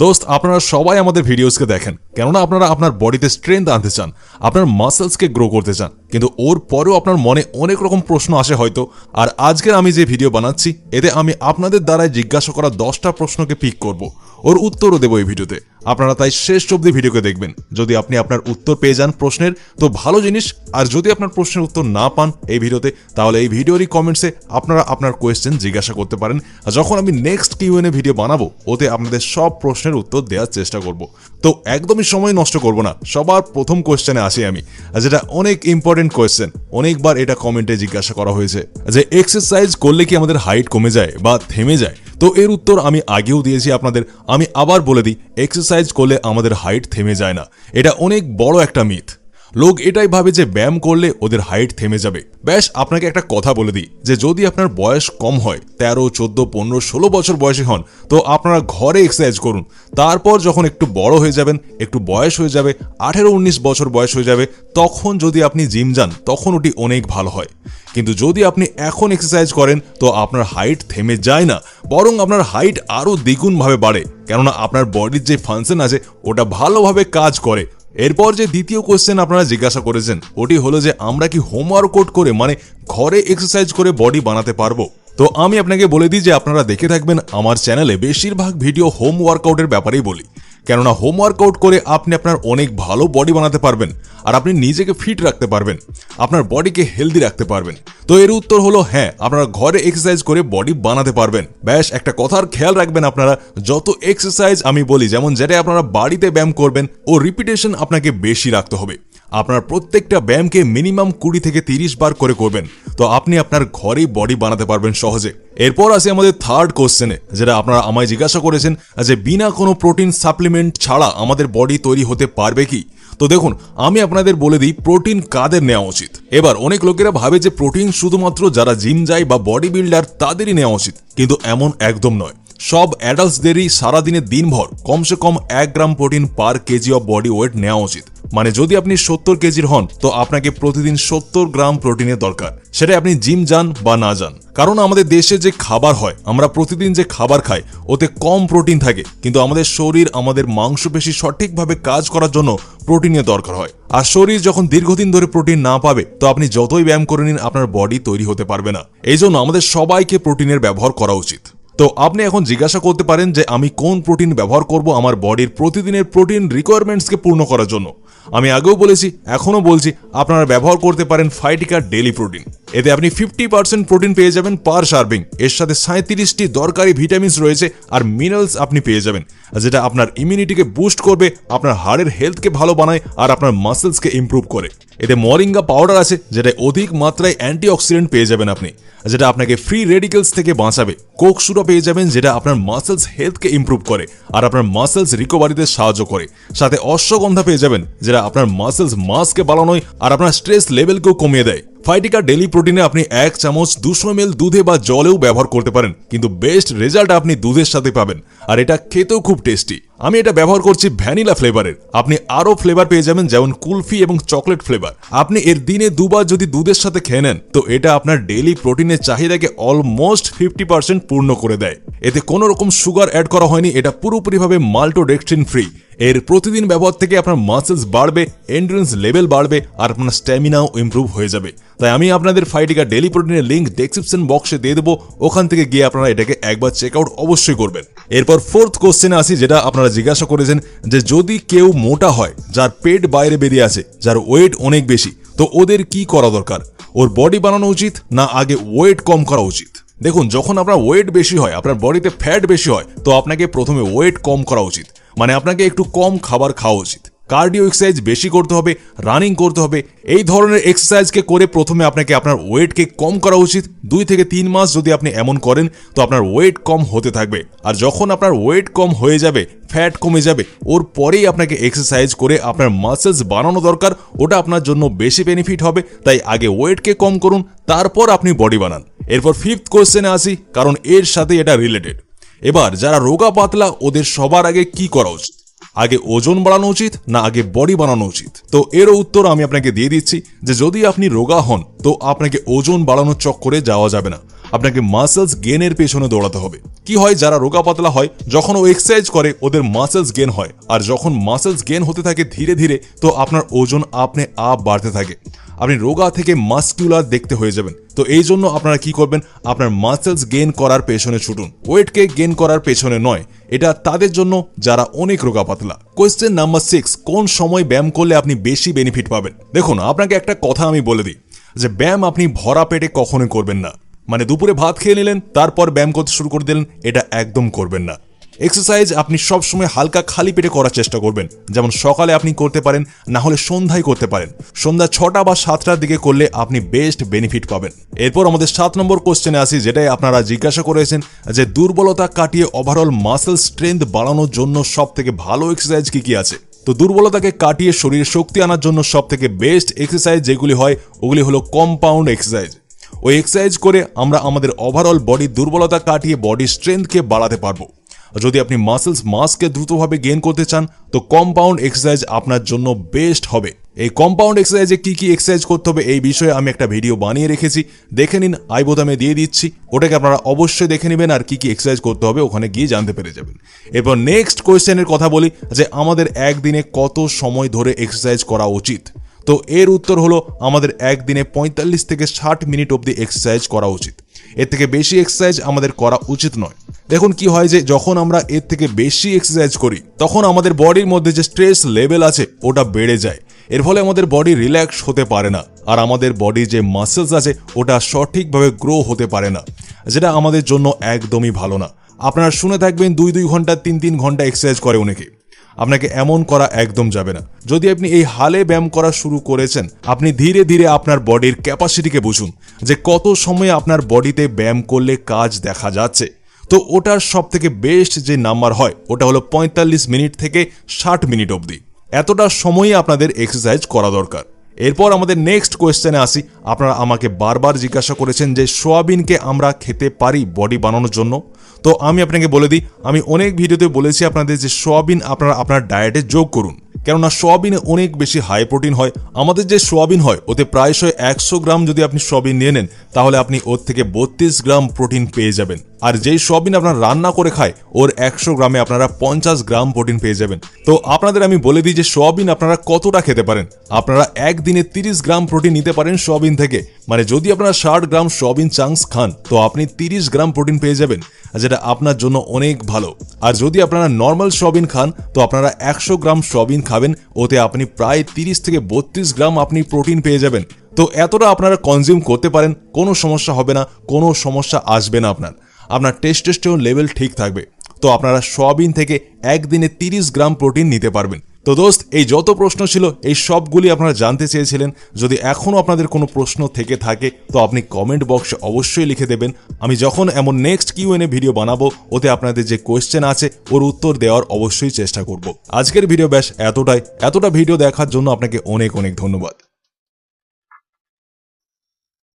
দোস্ত, আপনারা সবাই আমাদের ভিডিওসকে দেখেন। কেননা আপনারা আপনার বডিতে স্ট্রেংথ আনতে চান, আপনার মাসেলসকে গ্রো করতে চান। কিন্তু ওর পরেও আপনার মনে অনেক রকম প্রশ্ন আসে হয়তো। আর আজকের আমি যে ভিডিও বানাচ্ছি, এতে আমি আপনাদের দ্বারাই জিজ্ঞাসা করা দশটা প্রশ্নকে পিক করব। ওর উত্তরও দেবো এই ভিডিওতে। আপনারা তাই শেষ অবধি ভিডিওকে দেখবেন। যদি আপনি আপনার উত্তর পেয়ে যান প্রশ্নের, তো ভালো জিনিস। আর যদি আপনার প্রশ্নের উত্তর না পান এই ভিডিওতে, তাহলে এই ভিডিওরই কমেন্টসে আপনারা আপনার কোয়েশ্চেন জিজ্ঞাসা করতে পারেন। আর যখন আমি নেক্সট কিউএনএ ভিডিও বানাবো, ওতে আপনাদের সব প্রশ্নের উত্তর দেওয়ার চেষ্টা করব। তো একদমই সময় নষ্ট করব না। সবার প্রথম কোয়েশ্চেনে আসি আমি। যেটা অনেক ইম্পর্টেন্ট কোয়েশ্চেন অনেকবার এটা কমেন্টে জিজ্ঞাসা করা হয়েছে যে এক্সারসাইজ করলে কি আমাদের হাইট কমে যায় বা থেমে যায়? তো এর উত্তর আমি আগেও দিয়েছি আপনাদের। আমি আবার বলে দিই এক্সারসাইজ করলে আমাদের হাইট থেমে যায় না। এটা অনেক বড় একটা মিথ লোক এটাই ভাবে যে ব্যায়াম করলে ওদের হাইট থেমে যাবে। ব্যাস, আপনাকে একটা কথা বলে দিই, যে যদি আপনার বয়স কম হয়, তেরো, চোদ্দ, পনেরো, ষোলো বছর বয়সী হন, তো আপনারা ঘরে এক্সারসাইজ করুন। তারপর যখন একটু বড় হয়ে যাবেন, একটু বয়স হয়ে যাবে, আঠেরো, উনিশ বছর বয়স হয়ে যাবে, তখন যদি আপনি জিম যান, তখন ওটি অনেক ভালো হয়। কিন্তু যদি আপনি এখন এক্সারসাইজ করেন, তো আপনার হাইট থেমে যায় না, বরং আপনার হাইট আরও দ্বিগুণভাবে বাড়ে। কেননা আপনার বডির যে ফাংশন আছে, ওটা ভালোভাবে কাজ করে এরপর যে দ্বিতীয় কোয়েশ্চেন আপনারা জিজ্ঞাসা করেছেন, ওটি হলো যে আমরা কি হোমওয়ার্কআউট করে মানে ঘরে এক্সারসাইজ করে বডি বানাতে পারব? তো আমি আপনাকে বলে দিই যে আপনারা দেখে থাকবেন আমার চ্যানেলে বেশিরভাগ ভিডিও হোম ওয়ার্কআউটের ব্যাপারেই বলি। কেননা হোম ওয়ার্কআউট করে আপনি আপনার অনেক ভালো বডি বানাতে পারবেন আর আপনি নিজেকে ফিট রাখতে পারবেন। আপনার বডিকে হেলদি রাখতে পারবেন। তো এর উত্তর হলো হ্যাঁ আপনারা ঘরে এক্সারসাইজ করে বডি বানাতে পারবেন। ব্যাস, একটা কথার খেয়াল রাখবেন আপনারা, যত এক্সারসাইজ আমি বলি, যেমন যেটা আপনারা বাড়িতে ব্যায়াম করবেন, ও রিপিটেশন আপনাকে বেশি রাখতে হবে। আপনার প্রত্যেকটা ব্যায়ামকে মিনিমাম কুড়ি থেকে তিরিশ বার করে করবেন। তো আপনি আপনার ঘরেই বডি বানাতে পারবেন সহজে। এরপর আসি আমাদের থার্ড কোশ্চেনে যেটা আপনারা আমায় জিজ্ঞাসা করেছেন যে বিনা কোনো প্রোটিন সাপ্লিমেন্ট ছাড়া আমাদের বডি তৈরি হতে পারবে কি? তো দেখুন, আমি আপনাদের বলে দিই প্রোটিন কাদের নেওয়া উচিত? এবার অনেক লোকেরা ভাবে যে প্রোটিন শুধুমাত্র যারা জিম যায় বা বডি বিল্ডার তাদেরই নেওয়া উচিত, কিন্তু এমন একদম নয়। সব অ্যাডাল্টসদেরই সারাদিনে দিনভর কমসে কম এক gram protein per KG of body weight নেওয়া উচিত। মানে যদি আপনি সত্তর কেজির হন, তো আপনাকে প্রতিদিন সত্তর গ্রাম প্রোটিনের দরকার। সেটা আপনি জিম যান বা না যান। কারণ আমাদের দেশে যে খাবার হয়, আমরা প্রতিদিন যে খাবার খাই, ওতে কম প্রোটিন থাকে। কিন্তু আমাদের শরীর আমাদের মাংসপেশি সঠিকভাবে কাজ করার জন্য প্রোটিনের দরকার হয়। আর শরীর যখন দীর্ঘদিন ধরে প্রোটিন না পাবে, তো আপনি যতই ব্যায়াম করে নিন, আপনার বডি তৈরি হতে পারবে না। এই জন্য আমাদের সবাইকে প্রোটিনের ব্যবহার করা উচিত। তো আপনি এখন জিজ্ঞাসা করতে পারেন যে আমি কোন প্রোটিন ব্যবহার করব আমার বডির প্রতিদিনের প্রোটিন রিকোয়ারমেন্টসকে পূর্ণ করার জন্য। আমি আগেও বলেছি, এখনও বলছি, আপনারা ব্যবহার করতে পারেন ফাইটিকার ডেলি প্রোটিন এতে আপনি ফিফটি পার্সেন্ট প্রোটিন পেয়ে যাবেন পার সার্ভিং এর সাথে সাঁত্রিশটি দরকারি ভিটামিনস রয়েছে আর মিনারেলস আপনি পেয়ে যাবেন। যেটা আপনার ইমিউনিটিকে বুস্ট করবে, আপনার হাড়ের হেলথকে ভালো বানায় আর আপনার মাসেলসকে ইম্প্রুভ করে। এতে মরিঙ্গা পাউডার আছে যেটা অধিক মাত্রায় অ্যান্টিঅক্সিডেন্ট পেয়ে যাবেন আপনি। যেটা আপনাকে ফ্রি রেডিকেলস থেকে বাঁচাবে। কোক সুরা পেয়ে যাবেন, যেটা আপনার মাসেলস হেলথকে ইম্প্রুভ করে আর আপনার মাসেলস রিকভারিতে সাহায্য করে। সাথে অশ্বগন্ধা পেয়ে যাবেন, যেটা আপনার মাসেলস মাসকে বাড়ানোয় আর আপনার স্ট্রেস লেভেলকেও কমিয়ে দেয়। ফাইটিকা ডেলি প্রোটিনে আপনি এক চামচ দুশো এম দুধে বা জলেও ব্যবহার করতে পারেন, কিন্তু বেস্ট রেজাল্ট আপনি দুধের সাথে পাবেন। আর এটা খেতেও খুব টেস্টি। আমি এটা ব্যবহার করছি ভ্যানিলা ফ্লেভারের। আপনি আরও ফ্লেভার পেয়ে যাবেন যেমন কুলফি এবং চকলেট ফ্লেভার। আপনি এর দিনে দুবার যদি দুধের সাথে খেয়ে নেন, তো এটা আপনার ডেইলি প্রোটিনের চাহিদাকে অলমোস্ট ফিফটি পার্সেন্ট পূর্ণ করে দেয়। এতে কোনো রকম সুগার অ্যাড করা হয়নি, এটা পুরোপুরিভাবে মাল্টোডেক্সট্রিন ফ্রি। এর প্রতিদিন ব্যবহার থেকে আপনার মাসেলস বাড়বে এন্ডুরেন্স লেভেল বাড়বে, আর আপনার স্ট্যামিনাও ইম্প্রুভ হয়ে যাবে। তাই আমি আপনাদের ফাইটিকা ডেলি প্রোটিনের লিঙ্ক ডেসক্রিপশন বক্সে দিয়ে দেবো। ওখান থেকে গিয়ে আপনারা এটাকে একবার চেক আউট অবশ্যই করবেন। এরপর ফোর্থ কোশ্চেনে আসি, যেটা আপনারা জিজ্ঞাসা করেছেন যে যদি কেউ মোটা হয়, যার পেট বাইরে বেরিয়ে আছে, যার ওয়েট অনেক বেশি, তো ওদের কি করা দরকার? ওর বডি বানানো উচিত না আগে ওয়েট কম করা উচিত? দেখুন, যখন আপনার ওয়েট বেশি হয়, আপনার বডিতে ফ্যাট বেশি হয়, তো আপনাকে প্রথমে ওয়েট কম করা উচিত। মানে আপনাকে একটু কম খাবার খাওয়া উচিত। কার্ডিও এক্সারসাইজ বেশি করতে হবে রানিং করতে হবে। এই ধরনের এক্সারসাইজকে করে প্রথমে আপনাকে আপনার ওয়েটকে কম করা উচিত। দুই থেকে তিন মাস যদি আপনি এমন করেন, তো আপনার ওয়েট কম হতে থাকবে। আর যখন আপনার ওয়েট কম হয়ে যাবে ফ্যাট কমে যাবে, ওর পরেই আপনাকে এক্সারসাইজ করে আপনার মাসেলস বানানো দরকার। ওটা আপনার জন্য বেশি বেনিফিট হবে। তাই আগে ওয়েটকে কম করুন, তারপর আপনি বডি বানান। এরপর ফিফথ কোয়েশ্চেনে আসি, কারণ এর সাথে এটা রিলেটেড এবার যারা রোগা পাতলা, ওদের সবার আগে কি করা উচিত? আগে ওজন বাড়ানো উচিত না আগে বডি বানানো উচিত? তো এরও উত্তর আমি আপনাকে দিয়ে দিচ্ছি যে যদি আপনি রোগা হন, তো আপনাকে ওজন বাড়ানোর চক্করে যাওয়া যাবে না। আপনাকে মাসেলস গেনের পেছনে দৌড়াতে হবে। কি হয়, যারা রোগা পাতলা হয়, যখন ও এক্সারসাইজ করে, ওদের মাসেলস গেন হয়। আর যখন মাসেলস গেন হতে থাকে ধীরে ধীরে, তো আপনার ওজন আপনি আপ বাড়তে থাকে। আপনি রোগা থেকে মাস্কুলার দেখতে হয়ে যাবেন। তো এই জন্য আপনারা কি করবেন? আপনার মাসেলস গেন করার পেছনে ছুটুন। ওয়েটকে গেন করার পেছনে নয়। এটা তাদের জন্য যারা অনেক রোগা পাতলা। কোয়েশ্চেন নাম্বার সিক্স কোন সময় ব্যায়াম করলে আপনি বেশি বেনিফিট পাবেন? দেখুন, আপনাকে একটা কথা আমি বলে দিই, যে ব্যায়াম আপনি ভরা পেটে কখনোই করবেন না। মানে দুপুরে ভাত খেয়ে নিলেন, তারপর ব্যায়াম করতে শুরু করে দিলেন, এটা একদম করবেন না। এক্সারসাইজ আপনি সবসময় হালকা খালি পেটে করার চেষ্টা করবেন। যেমন সকালে আপনি করতে পারেন, না হলে সন্ধ্যায় করতে পারেন। সন্ধ্যা ছটা বা সাতটার দিকে করলে আপনি বেস্ট বেনিফিট পাবেন। এরপর আমাদের সাত নম্বর কোশ্চেনে আসি, যেটাই আপনারা জিজ্ঞাসা করেছেন যে দুর্বলতা কাটিয়ে ওভারঅল মাসেল স্ট্রেংথ বাড়ানোর জন্য সব থেকে ভালো এক্সারসাইজ কি কি আছে? তো দুর্বলতাকে কাটিয়ে শরীরে শক্তি আনার জন্য সব থেকে বেস্ট এক্সারসাইজ যেগুলি হয়, ওগুলি হলো কম্পাউন্ড এক্সারসাইজ ওই এক্সারসাইজ করে আমরা আমাদের ওভারঅল বডির দুর্বলতা কাটিয়ে বডি স্ট্রেংথকে বাড়াতে পারব। যদি আপনি মাসেলস মাসকে দ্রুতভাবে গেইন করতে চান, তো কম্পাউন্ড এক্সারসাইজ আপনার জন্য বেস্ট হবে। এই কম্পাউন্ড এক্সারসাইজে কি কি এক্সারসাইজ করতে হবে, এই বিষয়ে আমি একটা ভিডিও বানিয়ে রেখেছি। দেখে নিন, আই বোতামে দিয়ে দিচ্ছি। ওটাকে আপনারা অবশ্যই দেখে নেবেন আর কি কি এক্সারসাইজ করতে হবে, ওখানে গিয়ে জানতে পেরে যাবেন। এরপর নেক্সট কোয়েশ্চেনের কথা বলি, যে আমাদের একদিনে কত সময় ধরে এক্সারসাইজ করা উচিত? তো এর উত্তর হলো আমাদের একদিনে পঁয়তাল্লিশ থেকে ষাট মিনিট অবধি এক্সারসাইজ করা উচিত। এর থেকে বেশি এক্সারসাইজ আমাদের করা উচিত নয়। দেখুন কি হয় যে যখন আমরা এর থেকে বেশি এক্সারসাইজ করি, তখন আমাদের বডির মধ্যে যে স্ট্রেস লেভেল আছে, ওটা বেড়ে যায়। এর ফলে আমাদের বডি রিল্যাক্স হতে পারে না। আর আমাদের বডির যে মাসেলস আছে, ওটা সঠিকভাবে গ্রো হতে পারে না। যেটা আমাদের জন্য একদমই ভালো না। আপনারা শুনে থাকবেন দুই দুই ঘণ্টা, তিন তিন ঘণ্টা এক্সারসাইজ করে অনেকে। আপনাকে এমন করা একদম যাবে না। যদি আপনি এই হালে ব্যায়াম করা শুরু করেছেন, আপনি ধীরে ধীরে আপনার বডির ক্যাপাসিটিকে বুঝুন যে কত সময় আপনার বডিতে ব্যায়াম করলে কাজ দেখা যাচ্ছে। তো ওটার সব থেকে বেস্ট যে নাম্বার হয়, ওটা হলো পঁয়তাল্লিশ মিনিট থেকে ষাট মিনিট অবধি। এতটা সময়ই আপনাদের এক্সারসাইজ করা দরকার। এরপর আমাদের নেক্সট কোয়েশ্চেনে আসি। আপনারা আমাকে বারবার জিজ্ঞাসা করেছেন যে সোয়াবিনকে আমরা খেতে পারি বডি বানানোর জন্য। তো আমি আপনাকে বলে দিই, আমি অনেক ভিডিওতে বলেছি আপনাদের যে সোয়াবিন আপনারা আপনার ডায়েটে যোগ করুন। কেননা সোয়াবিনে অনেক বেশি হাই প্রোটিন হয়। আমাদের যে সোয়াবিন হয়, ওতে প্রায়শই একশো গ্রাম যদি আপনি সোয়াবিন নিয়ে নেন, তাহলে আপনি ওর থেকে বত্রিশ গ্রাম প্রোটিন পেয়ে যাবেন। আর যেই সোয়াবিন আপনার রান্না করে খায়, ওর একশো গ্রামে আপনারা পঞ্চাশ গ্রাম প্রোটিন পেয়ে যাবেন। তো আপনাদের আমি বলে দিই যে সোয়াবিন আপনারা কতটা খেতে পারেন? আপনারা একদিনে তিরিশ গ্রাম প্রোটিন নিতে পারেন সোয়াবিন থেকে। মানে যদি আপনারা ষাট গ্রাম সোয়াবিন চাংস খান, তো আপনি তিরিশ গ্রাম প্রোটিন পেয়ে যাবেন যেটা আপনার জন্য অনেক ভালো। আর যদি আপনারা নর্মাল সোয়াবিন খান, তো আপনারা একশো গ্রাম সোয়াবিন খাবেন, ওতে আপনি প্রায় তিরিশ থেকে বত্রিশ গ্রাম আপনি প্রোটিন পেয়ে যাবেন। তো এতটা আপনারা কনজিউম করতে পারেন, কোনো সমস্যা হবে না, কোনো সমস্যা আসবে না আপনার। আপনার টেস্টেস্টোন লেভেল ঠিক থাকবে। তো আপনারা সোয়াবিন থেকে একদিনে তিরিশ গ্রাম প্রোটিন নিতে পারবেন। তো দোস্ত, এই যত প্রশ্ন ছিল, এই সবগুলি আপনারা জানতে চেয়েছিলেন। যদি এখনও আপনাদের কোনো প্রশ্ন থেকে থাকে, তো আপনি কমেন্ট বক্সে অবশ্যই লিখে দেবেন। আমি যখন এমন নেক্সট কিউ এনে ভিডিও বানাবো, ওতে আপনাদের যে কোয়েশ্চেন আছে, ওর উত্তর দেওয়ার অবশ্যই চেষ্টা করব। আজকের ভিডিও ব্যাস এতটাই। এতটা ভিডিও দেখার জন্য আপনাকে অনেক অনেক ধন্যবাদ।